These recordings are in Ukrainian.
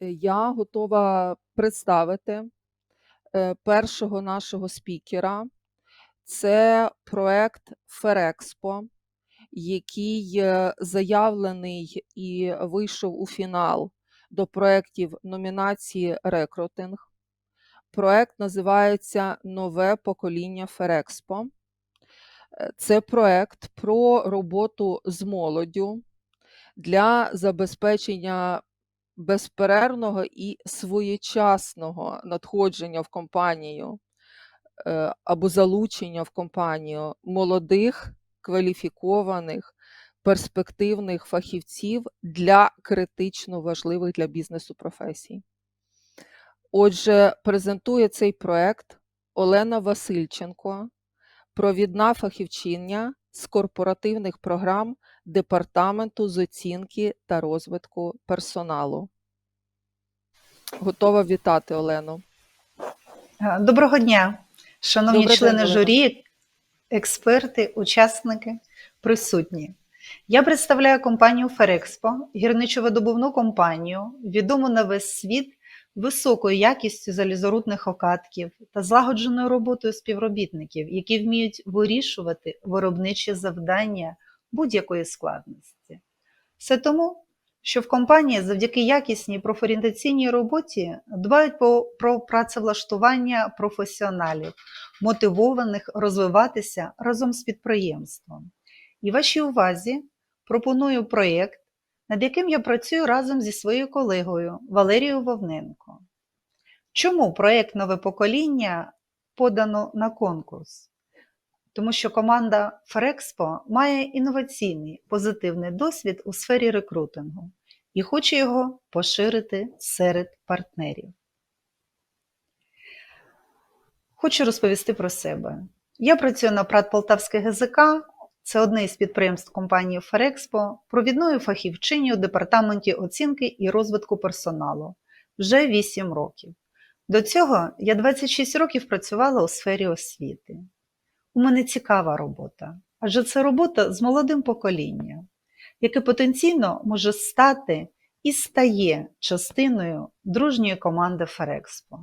Е, Я готова представити е, першого нашого спікера. Це проект Ферекспо, який е, заявлений і вийшов у фінал до проєктів номінації Рекрутинг. Проект називається Нове покоління Ферекспо. Це проект про роботу з молоддю для забезпечення безперервного і своєчасного надходження в компанію е, або залучення в компанію молодих, кваліфікованих, перспективних фахівців для критично важливих для бізнесу професій. Отже, презентує цей проект Олена Васильченко, провідна фахівчиня з корпоративних програм Департаменту з оцінки та розвитку персоналу. Готова вітати Олену. Е, Доброго дня, шановні Добрий члени Олена. журі, експерти, учасники, присутні. Я представляю компанію Ферекспо, гірничо-видобувну компанію, відому на весь світ високою якістю залізорудних окатків та злагодженою роботою співробітників, які вміють вирішувати виробничі завдання будь-якої складності. Все тому, що в компанії завдяки якісній профорієнтаційній роботі дбають про працевлаштування професіоналів, мотивованих розвиватися разом з підприємством. І вашій увазі пропоную проєкт, над яким я працюю разом зі своєю колегою Валерією Вовненко. Чому проєкт Нове покоління подано на конкурс? Тому що команда Ферекспо має інноваційний позитивний досвід у сфері рекрутингу і хоче його поширити серед партнерів. Хочу розповісти про себе. Я працюю на ПРАТ Полтавське ГЗК, це одне із підприємств компанії Ферекспо, провідною фахівчиню у департаменті оцінки і розвитку персоналу вже 8 років. До цього я 26 років працювала у сфері освіти. У мене цікава робота, адже це робота з молодим поколінням, яке потенційно може стати і стає частиною дружньої команди Ферекспо.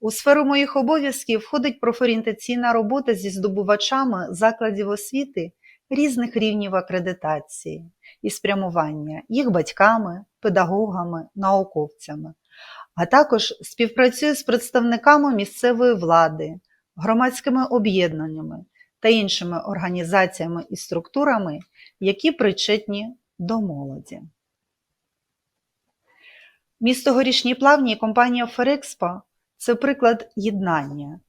У сферу моїх обов'язків входить профорієнтаційна робота зі здобувачами закладів освіти різних рівнів акредитації і спрямування їх батьками, педагогами, науковцями, а також співпрацюю з представниками місцевої влади, громадськими об'єднаннями та іншими організаціями і структурами, які причетні до молоді. Місто Горішні Плавні і компанія Ферекспо це приклад єднання.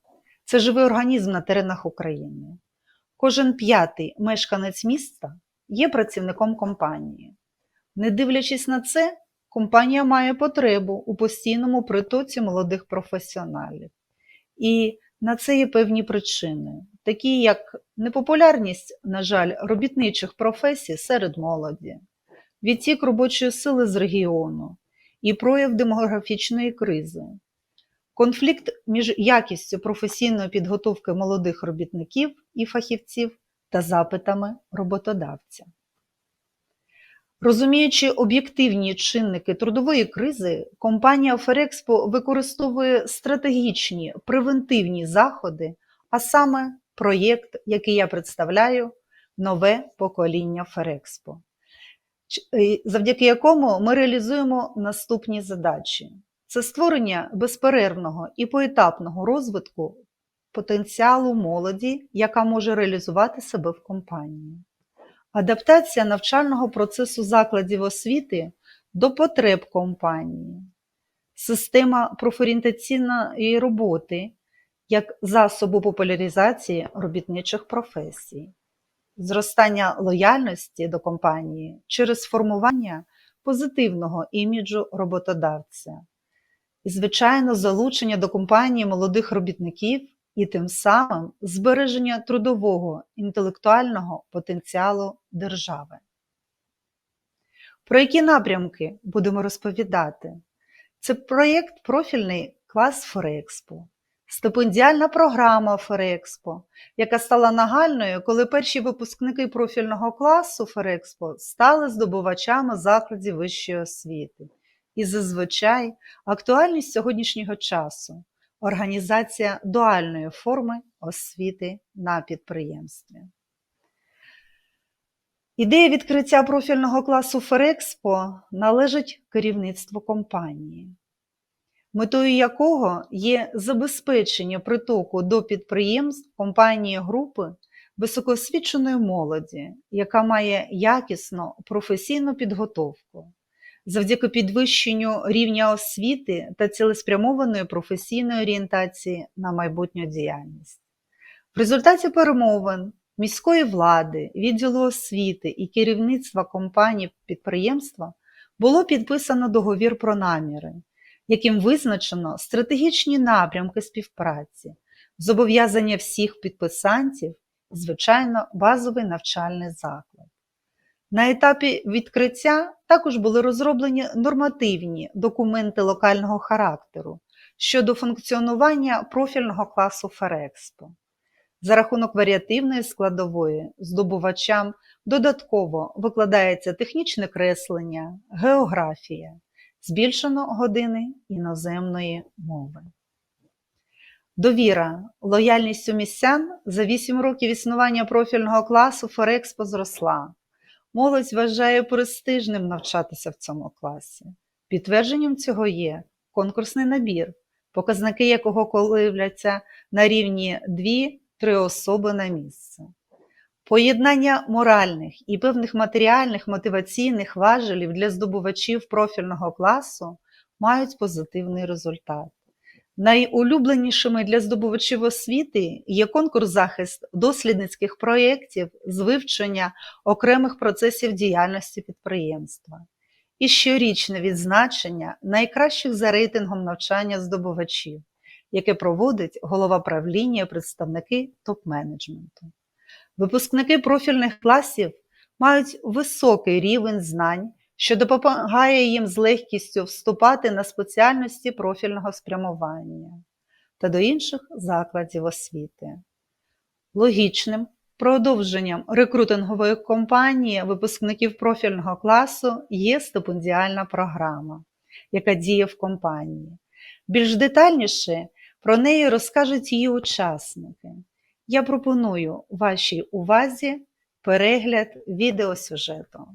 Це живий організм на теренах України. Кожен п'ятий мешканець міста є працівником компанії. Не дивлячись на це, компанія має потребу у постійному притоці молодих професіоналів. І на це є певні причини, такі як непопулярність, на жаль, робітничих професій серед молоді, відтік робочої сили з регіону і прояв демографічної кризи, конфлікт між якістю професійної підготовки молодих робітників і фахівців та запитами роботодавця. Розуміючи об'єктивні чинники трудової кризи, компанія Ферекспо використовує стратегічні превентивні заходи, а саме проєкт, який я представляю, нове покоління Ферекспо, е, завдяки якому ми реалізуємо наступні задачі: це створення безперервного і поетапного розвитку потенціалу молоді, яка може реалізувати себе в компанії. Адаптація навчального процесу закладів освіти до потреб компанії, система профорієнтаційної роботи як засобу популяризації робітничих професій, зростання лояльності до компанії через формування позитивного іміджу роботодавця, і, звичайно, залучення до компанії молодих робітників і тим самим збереження трудового інтелектуального потенціалу держави. Про які напрямки будемо розповідати? Це проєкт профільний клас Форекспо, стипендіальна програма Ферекспо, яка стала нагальною, коли перші випускники профільного класу Ферекспо стали здобувачами закладів вищої освіти і зазвичай актуальність сьогоднішнього часу організація дуальної форми освіти на підприємстві. Ідея відкриття профільного класу Ферекспо належить керівництву компанії, метою якого є забезпечення притоку до підприємств компанії групи високоосвіченої молоді, яка має якісну професійну підготовку, завдяки підвищенню рівня освіти та цілеспрямованої професійної орієнтації на майбутню діяльність. В результаті перемовин міської влади, відділу освіти і керівництва компанії підприємства було підписано договір про наміри, яким визначено стратегічні напрямки співпраці, зобов'язання всіх підписантів, звичайно, базовий навчальний заклад. На етапі відкриття також були розроблені нормативні документи локального характеру щодо функціонування профільного класу Ферекспо. За рахунок варіативної складової здобувачам додатково викладається технічне креслення, географія, збільшено години іноземної мови. Довіра, лояльність у містян за 8 років існування профільного класу Ферекспо зросла. Молодь вважає престижним навчатися в цьому класі. Підтвердженням цього є конкурсний набір, показники якого коливляться на рівні 2-3 особи на місце. Поєднання моральних і певних матеріальних мотиваційних важелів для здобувачів профільного класу мають позитивний результат. Найулюбленішими для здобувачів освіти є конкурс захист дослідницьких проєктів з вивчення окремих процесів діяльності підприємства і щорічне відзначення найкращих за рейтингом навчання здобувачів, яке проводить голова правління і представники топ-менеджменту. Випускники профільних класів мають високий рівень знань, що допомагає їм з легкістю вступати на спеціальності профільного спрямування та до інших закладів освіти. Логічним продовженням рекрутингової кампанії випускників профільного класу є стипендіальна програма, яка діє в компанії. Більш детальніше про неї розкажуть її учасники. Я пропоную вашій увазі перегляд відеосюжету.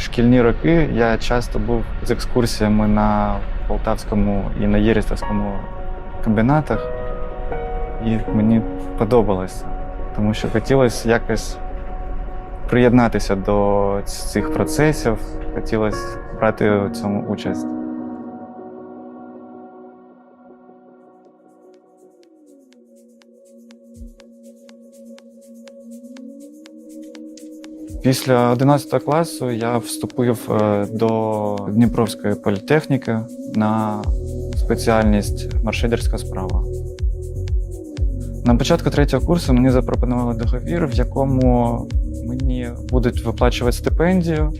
Шкільні роки я часто був з екскурсіями на Полтавському і на Єрістовському комбінатах, і мені подобалося, тому що хотілося якось приєднатися до цих процесів, хотілося брати у цьому участь. Після 11 класу я вступив е, до Дніпровської політехніки на спеціальність маршедерська справа. На початку третього курсу мені запропонували договір, в якому мені будуть виплачувати стипендію.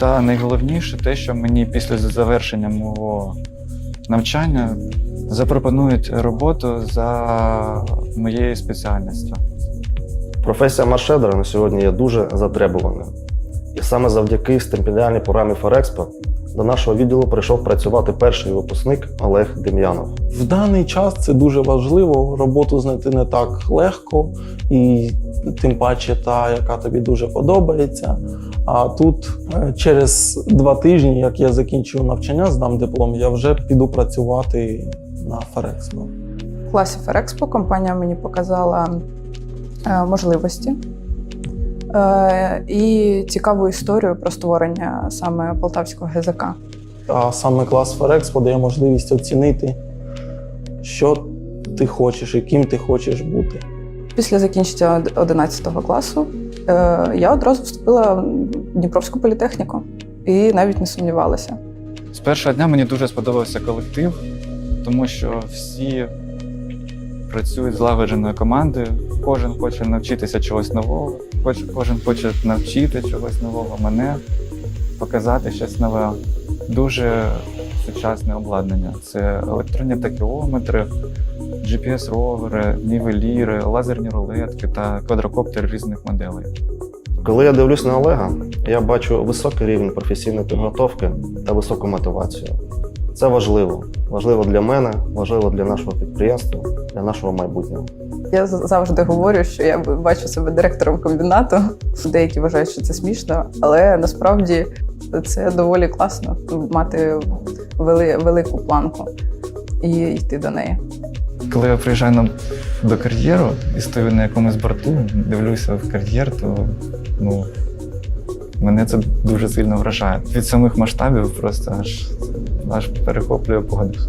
Та найголовніше те, що мені після завершення мого навчання запропонують роботу за моєю спеціальністю. Професія маршедера на сьогодні є дуже затребуваною. І саме завдяки стипендіальній програмі Ферекспо до нашого відділу прийшов працювати перший випускник Олег Дем'янов. В даний час це дуже важливо. Роботу знайти не так легко, і тим паче та, яка тобі дуже подобається. А тут е, через два тижні, як я закінчую навчання, здам диплом, я вже піду працювати на Ферекспо. В класі Ферекспо компанія мені показала можливості е, і цікаву історію про створення саме полтавського ГЗК. А саме клас Ферекспо дає можливість оцінити, що ти хочеш, яким ти хочеш бути. Після закінчення 11 класу е, я одразу вступила в Дніпровську політехніку і навіть не сумнівалася. З першого дня мені дуже сподобався колектив, тому що всі працюють злагодженою командою. Кожен хоче навчитися чогось нового, кожен хоче навчити чогось нового, мене показати щось нове. Дуже сучасне обладнання. Це електронні такіометри, GPS-ровери, нівеліри, лазерні рулетки та квадрокоптери різних моделей. Коли я дивлюсь на Олега, я бачу високий рівень професійної підготовки та високу мотивацію. Це важливо. Важливо для мене, важливо для нашого підприємства, для нашого майбутнього. Я завжди говорю, що я бачу себе директором комбінату. Деякі вважають, що це смішно, але насправді це доволі класно мати вели, велику планку і йти до неї. Коли я приїжджаю на, до кар'єру і стою на якомусь борту, дивлюся в кар'єр, то ну, мене це дуже сильно вражає. Від самих масштабів просто аж, аж перехоплює подих.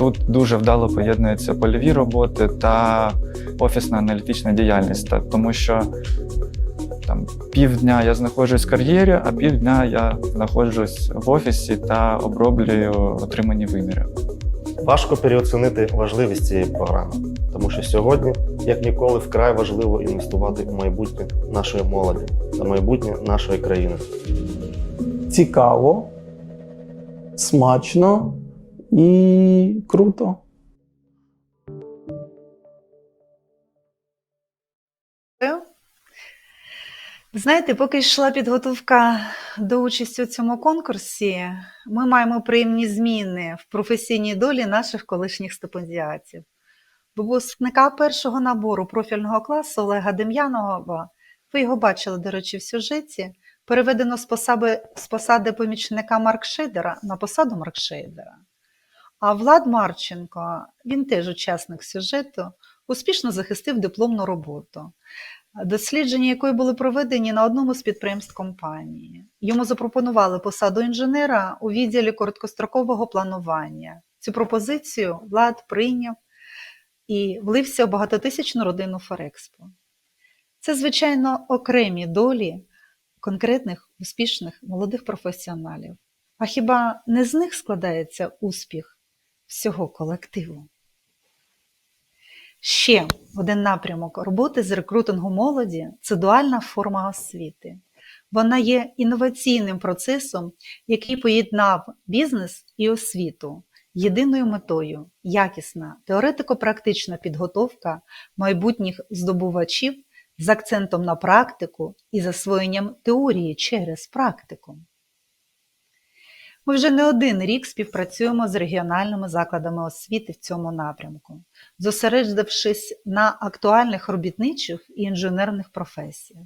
Тут дуже вдало поєднуються польові роботи та офісна аналітична діяльність, та- тому що там півдня я знаходжусь в кар'єрі, а півдня я знаходжусь в офісі та оброблюю отримані виміри. Важко переоцінити важливість цієї програми, тому що сьогодні, як ніколи, вкрай важливо інвестувати у майбутнє нашої молоді та майбутнє нашої країни. Цікаво, смачно і круто. Знаєте, поки йшла підготовка до участі у цьому конкурсі, ми маємо приємні зміни в професійній долі наших колишніх стипендіатів. Випускника першого набору профільного класу Олега Дем'янова, ви його бачили, до речі, в сюжеті, переведено з посади, з посади помічника Маркшейдера на посаду Маркшейдера. А Влад Марченко, він теж учасник сюжету, успішно захистив дипломну роботу дослідження якої були проведені на одному з підприємств компанії. Йому запропонували посаду інженера у відділі короткострокового планування. Цю пропозицію Влад прийняв і влився у багатотисячну родину Ферекспо. Це, звичайно, окремі долі конкретних успішних молодих професіоналів. А хіба не з них складається успіх всього колективу? Ще один напрямок роботи з рекрутингу молоді це дуальна форма освіти. Вона є інноваційним процесом, який поєднав бізнес і освіту єдиною метою якісна теоретико-практична підготовка майбутніх здобувачів з акцентом на практику і засвоєнням теорії через практику. Ми вже не один рік співпрацюємо з регіональними закладами освіти в цьому напрямку, зосередившись на актуальних робітничих і інженерних професіях.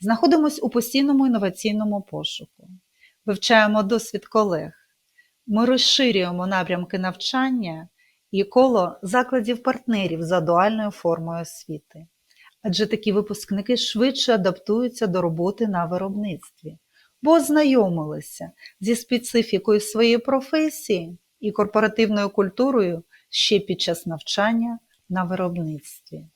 Знаходимось у постійному інноваційному пошуку, вивчаємо досвід колег. Ми розширюємо напрямки навчання і коло закладів-партнерів за дуальною формою освіти. Адже такі випускники швидше адаптуються до роботи на виробництві, бо ознайомилися зі специфікою своєї професії і корпоративною культурою ще під час навчання на виробництві.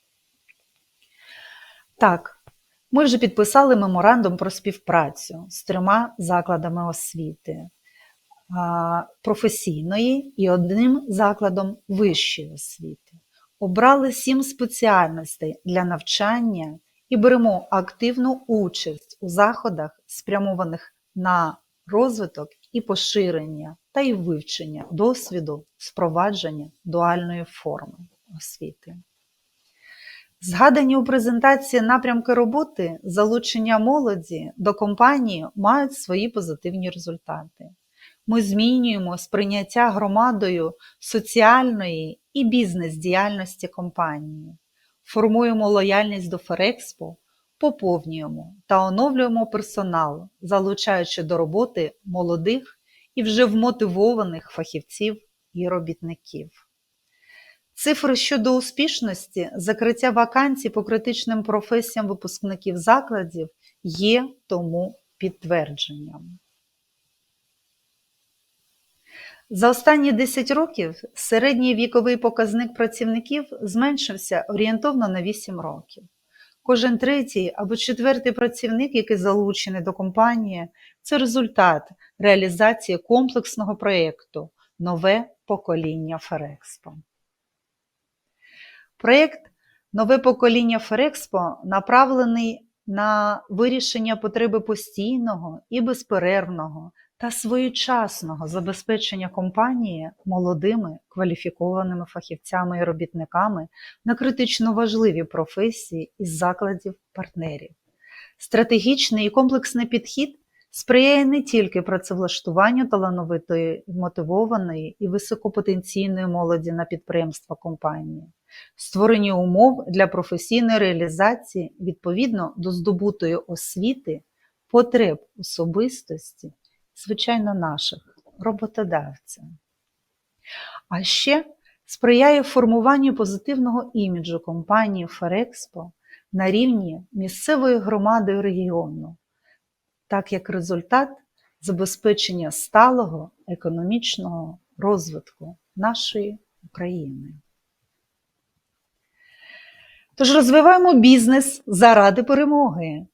Так, ми вже підписали меморандум про співпрацю з трьома закладами освіти професійної і одним закладом вищої освіти. Обрали сім спеціальностей для навчання і беремо активну участь у заходах, спрямованих на розвиток і поширення та й вивчення досвіду впровадження дуальної форми освіти. Згадані у презентації напрямки роботи залучення молоді до компанії мають свої позитивні результати. Ми змінюємо сприйняття громадою соціальної і бізнес-діяльності компанії, формуємо лояльність до Ферекспо, поповнюємо та оновлюємо персонал, залучаючи до роботи молодих і вже вмотивованих фахівців і робітників. Цифри щодо успішності закриття вакансій по критичним професіям випускників закладів є тому підтвердженням. За останні 10 років середній віковий показник працівників зменшився орієнтовно на 8 років. Кожен третій або четвертий працівник, який залучений до компанії, це результат реалізації комплексного проєкту Нове покоління Ферекспо. Проєкт Нове покоління Ферекспо направлений на вирішення потреби постійного і безперервного та своєчасного забезпечення компанії молодими кваліфікованими фахівцями і робітниками на критично важливі професії із закладів партнерів. Стратегічний і комплексний підхід сприяє не тільки працевлаштуванню талановитої, мотивованої і високопотенційної молоді на підприємства компанії, створенню умов для професійної реалізації відповідно до здобутої освіти, потреб особистості, звичайно, наших роботодавців. А ще сприяє формуванню позитивного іміджу компанії Ферекспо на рівні місцевої громади регіону, так як результат забезпечення сталого економічного розвитку нашої України. Тож розвиваємо бізнес заради перемоги.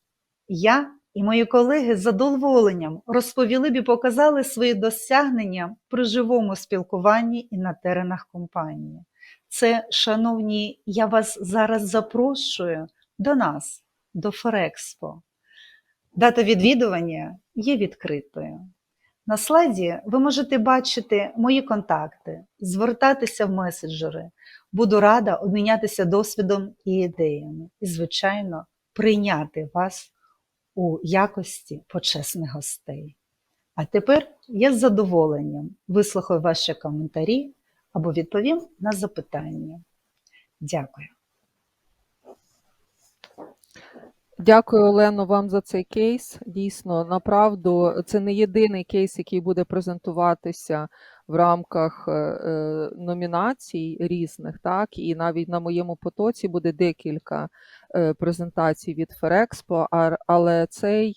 Я і мої колеги з задоволенням розповіли б і показали свої досягнення при живому спілкуванні і на теренах компанії. Це, шановні, я вас зараз запрошую до нас, до Ферекспо. Дата відвідування є відкритою. На слайді ви можете бачити мої контакти, звертатися в меседжери. Буду рада обмінятися досвідом і ідеями. І, звичайно, прийняти вас у якості почесних гостей. А тепер я з задоволенням вислухаю ваші коментарі або відповім на запитання. Дякую. Дякую, Олено, вам за цей кейс. Дійсно, направду, це не єдиний кейс, який буде презентуватися в рамках е, е, номінацій різних, так і навіть на моєму потоці буде декілька е, презентацій від Ферекспо, але цей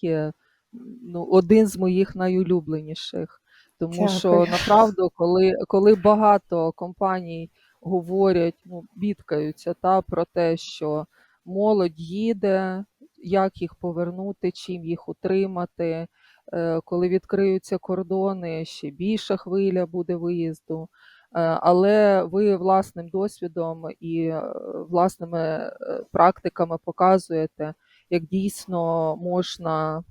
ну, один з моїх найулюбленіших. Тому що направду, коли, коли багато компаній говорять, ну, бідкаються та, про те, що молодь їде, як їх повернути, чим їх утримати. Е, Коли відкриються кордони, ще більша хвиля буде виїзду. Е, Але ви власним досвідом і е, власними практиками показуєте, як дійсно можна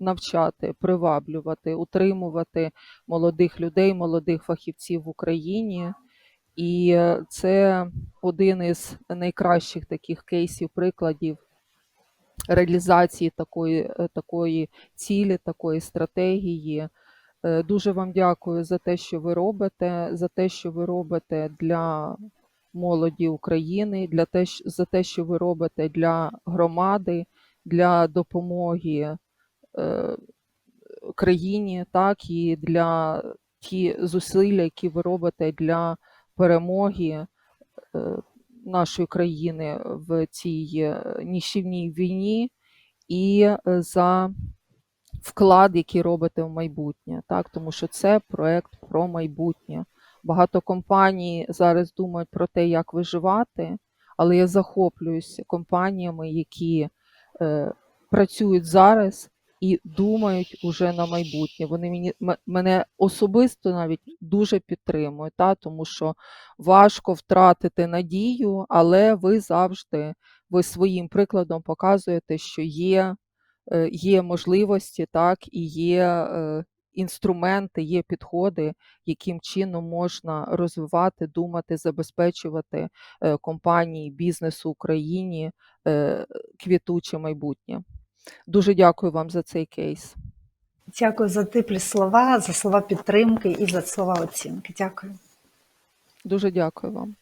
навчати, приваблювати, утримувати молодих людей, молодих фахівців в Україні. І це один із найкращих таких кейсів, прикладів реалізації такої, е, такої цілі, такої стратегії. Е, Дуже вам дякую за те, що ви робите, за те, що ви робите для молоді України, для те, за те, що ви робите для громади, для допомоги е, країні, так і для ті зусилля, які ви робите для перемоги е, нашої країни в цій е, нищівній війні, і е, за вклад, який робите в майбутнє, так тому що це проект про майбутнє. Багато компаній зараз думають про те, як виживати, але я захоплююся компаніями, які е, працюють зараз і думають уже на майбутнє. Вони мені мене особисто навіть дуже підтримують, та, тому що важко втратити надію, але ви завжди ви своїм прикладом показуєте, що є, е, є можливості, так, і є е, інструменти, є підходи, яким чином можна розвивати, думати, забезпечувати е, компанії, бізнесу Україні квітуче майбутнє. Дуже дякую вам за цей кейс. Дякую за теплі слова, за слова підтримки і за слова оцінки. Дякую. Дуже дякую вам.